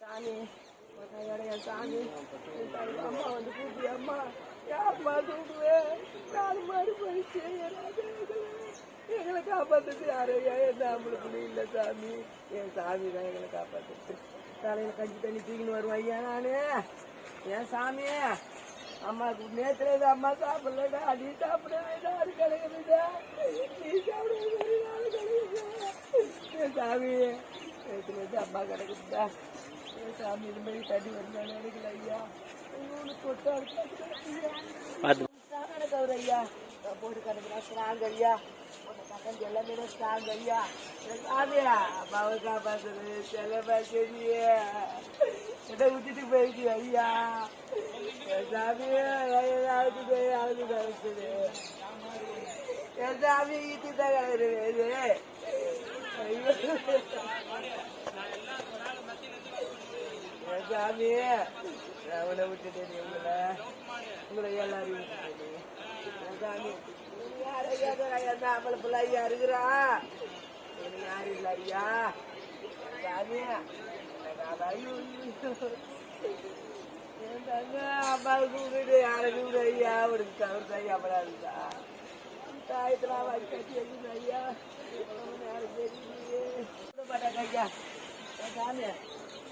சாமி சாமி. அம்மா வந்து கூப்பிடு அம்மா. என் தூக்குவே நாலு மாடு போயிடுச்சு. எங்களை காப்பாத்துட்டு யாரும் என் நம்மளுக்கு இல்லை சாமி. என் சாமி தான் எங்களை காப்பாத்துட்டு தலையில கஞ்சி தண்ணி தூக்கின்னு வருவேன் ஐயா நானு. என் சாமி? அம்மாக்கு நேத்துல அம்மா சாப்பிடலடா? நீ சாப்பிடவே கிடைக்குதுடா நீ சாப்பிடவே கிடைக்குது சாமி நேத்துல அம்மா கிடைக்குதுடா சாமி இது மாதிரி தண்ணி வந்தாலும் எடுக்கல ஐயா இன்னொன்று தொட்டா பார்த்து கவர் ஐயா போட்டு கிடக்குறேன் ஸ்ட்ராங் ஐயா கட்டஞ்சு எல்லாமே ஸ்ட்ராங் ஐயா சாமியா அம்மாவை காப்பாத்துறது செலவா என்ன விட்டுட்டு போயிடுச்சு ஐயா என் சாமி தான் ஐயோ சாமி நான் விட்டுட்டேன் உங்களை. உங்களை எல்லாரையும் விட்டுட்டேன் சாமி ஐயா? பிள்ளை ஐயா இருக்கிறா? எனக்கு யாரும் இல்லை ஐயா? சாமி ஐயோ அம்மாவுக்கு கூப்பிட்டு கூட ஐயா? உனக்கு ஐயா படாதுதா தாயத்தில் வாங்கி கட்டி ஐயா. யாரும் தெரியலையே ஐயா. சாமி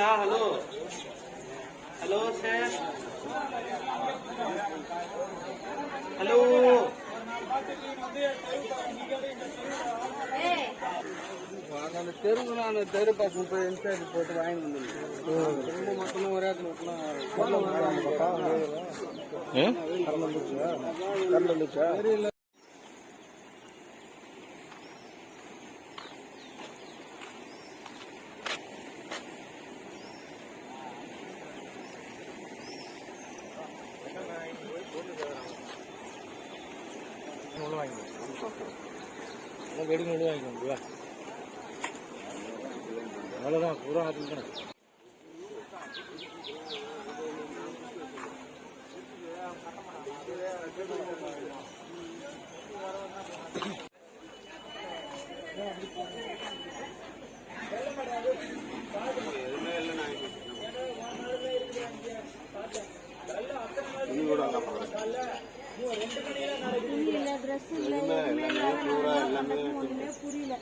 ஐயோ ஐயோ தெரியுது எனக்கு ஐயா. என் கட்டளை கட்டிய ராஜாவே இருக்குங்களா ஹலோ ஹலோ சார் ஹலோ அந்த தெருவு நான் தெரு பக்கம் போய் உள்ள வாங்கிக்கோங்க அவ்வளோதான் பூரா ஆற்றுல புரியல ட்ரெஸ் இல்ல எதுவுமே இல்லாத நாங்க ஒண்ணுமே புரியல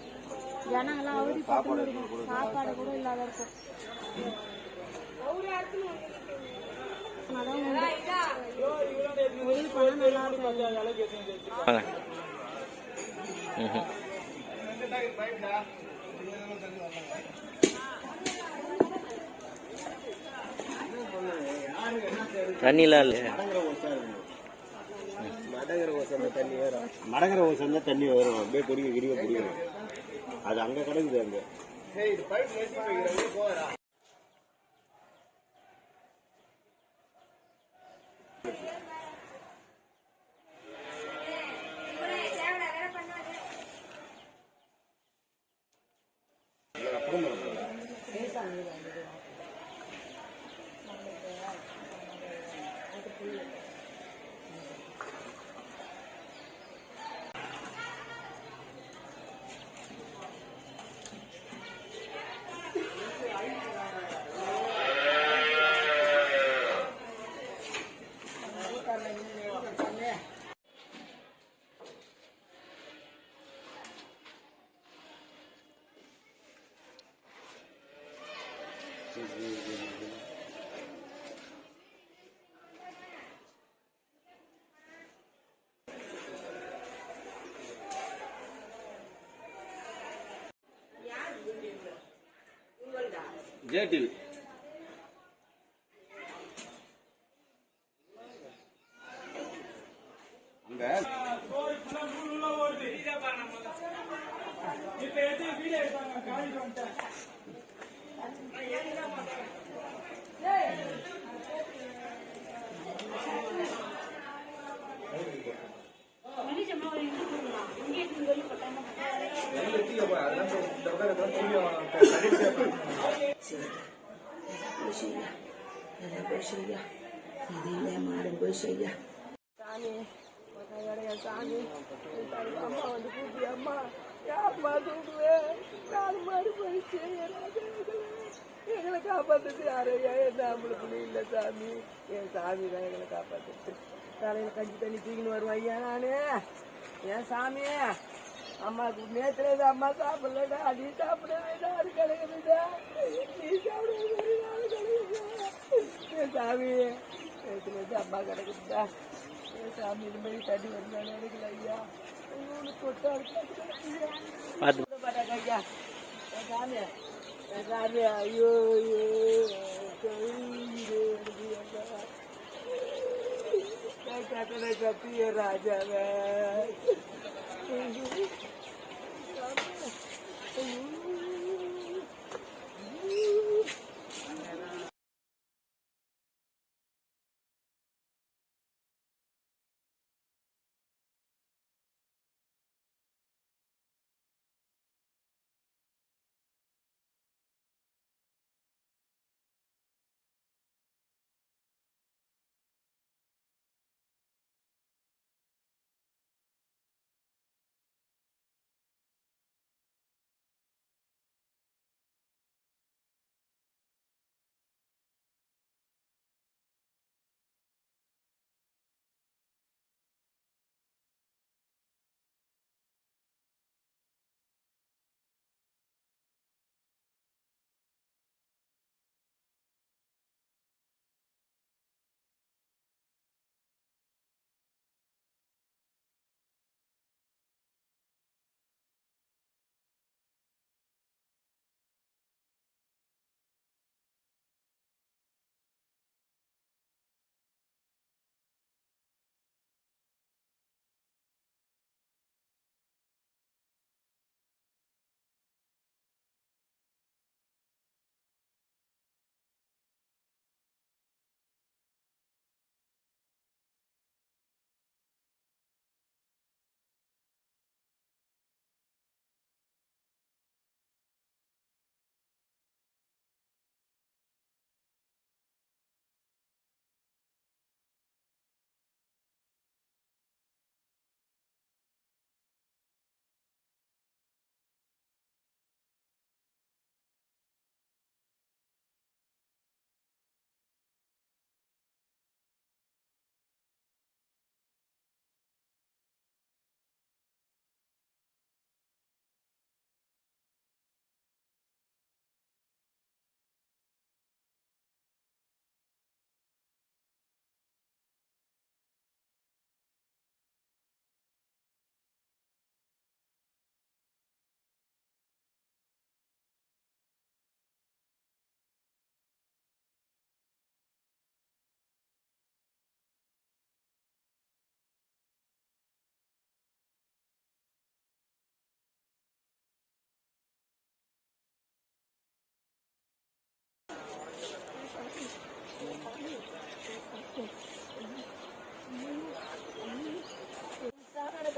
ஜனங்களாம் அவதி பட்டு இருக்கும் சாப்பாடு கூட இல்லாத இருக்கும். உதவி பண்ணா நல்லா இருக்கும் தண்ணிலாம் இல்லையா. மடகிற ஓசந்த தண்ணி தண்ணி வரும் அப்படியே கிடிக்க பிடிக்கணும் அது அங்க கிடக்குது அங்க. Jadi. சாமி உடைய சாமி என் அம்மா வந்து கூட்டி அம்மா. யாரும்மா தூக்குவேன் நாலு மாடு போயிடுச்சு. எங்களை காப்பாத்துட்டு யாரையா என் நம்மளுக்கு இல்லை சாமி. என் சாமி தான் எங்களை காப்பாத்துட்டு தலையில கஞ்சி தண்ணி தூக்கின்னு வருவேன் ஐயா நானு. என் சாமி? அம்மாக்கு நேத்துல அம்மா சாப்பிடலடா. நீ சாப்பிட வேண்டாம் அது நீ சாப்பிட வேண்டாம் அது கிடைக்குதா என் சாமி நேத்துல அம்மா கிடக்குதுடா சாமி இது மாதிரி தண்ணி வந்தாலும் எடுக்கல ஐயா உங்களுக்கு மாட்டாங்க ஐயா சாமி சாமி ஐயோ ஐயோ ராஜாவே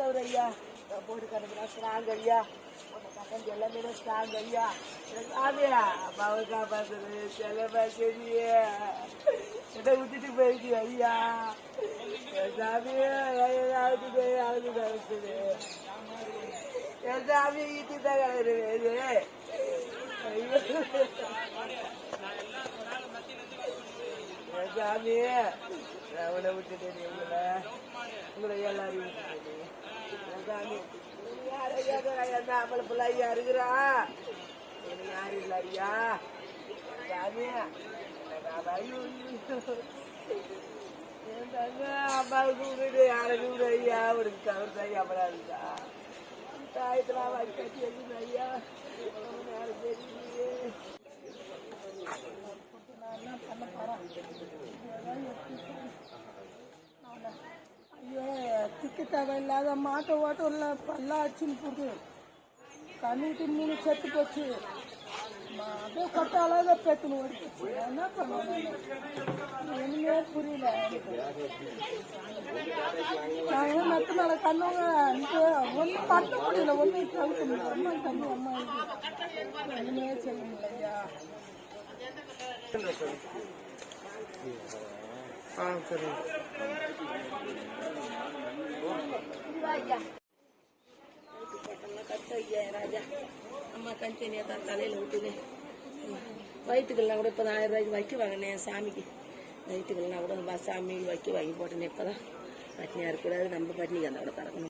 ஸ்ட்ராங்கான ஐயா போட்டு கட்டுறா ஸ்ட்ராங் ஐயா உன்னை எல்லாமே ஸ்ட்ராங் ஐயா எனக்கு சாமியா காப்பாத்துறது செலவா சரியே என்னை விட்டுட்டு போயிடுச்சு ஐயா என் சாமியே ஏதாவது ஏதாவது என் சாமி ஈட்டி தான் கலருது சாமி விட்டுட்டேன் உங்களை உங்களை எல்லாரையும் விட்டுட்டேன். ஆம்பளை பிள்ளை ஐயா இருக்கிறா இல்லை ஐயா என் அம்மாவுக்கு யாருக்கு விடு ஐயா உனக்கு தவிர்த்து தாயத்தில் கட்டி ஐயா யாரும் தெரியலையே நான் பண்ண போறேன் இதுதான் யோசிச்சு. நானு, ஐயோ திக்கு தேவையில்லாத மாட்டை ஓட்டம் இல்லை பல்லாம் அச்சுன்னு போகுது. கண்ணுட்டு மூணு செத்து போச்சு. அதே அப்படியே கொட்டாலாக பேத்துன்னு ஓடி போச்சு என்ன பண்ணுவேன் நான் ஒன்றுமே புரியல. நான் ஏன் மெத்த மேலே கண்ணவங்க ஒன்றும் பண்ண முடியல. ஒன்றும் தவிர்க்க முடியல. அம்மா தம்பி அம்மா ஒன்றுமே செய்ய முடியலையா? ஆ சரி. ராஜா அம்மா கண்டினியா தான் தலையில் விட்டுனே வயிற்றுக்கெல்லாம் கூட இப்போ தான் ஆயிரம் ரூபாய்க்கு வைக்க வாங்கினேன் சாமிக்கு. வயிற்றுக்கெல்லாம் கூட பா சாமி வைக்க வாங்கி போட்டேனே இப்போ தான் பட்னியாக இருக்கக்கூடாது நம்ம பட்னிக்கு அந்த கூட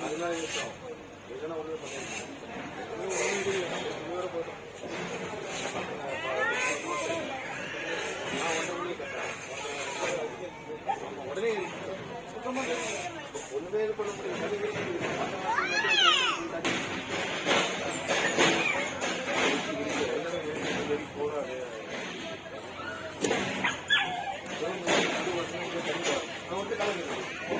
அதனால இருக்கும் இதெல்லாம் ஒன்றும் பண்ண கறக்கணும் என்ன பண்ணிட்டு இருக்கான் தண்ணி வாங்கிடும் ஆமா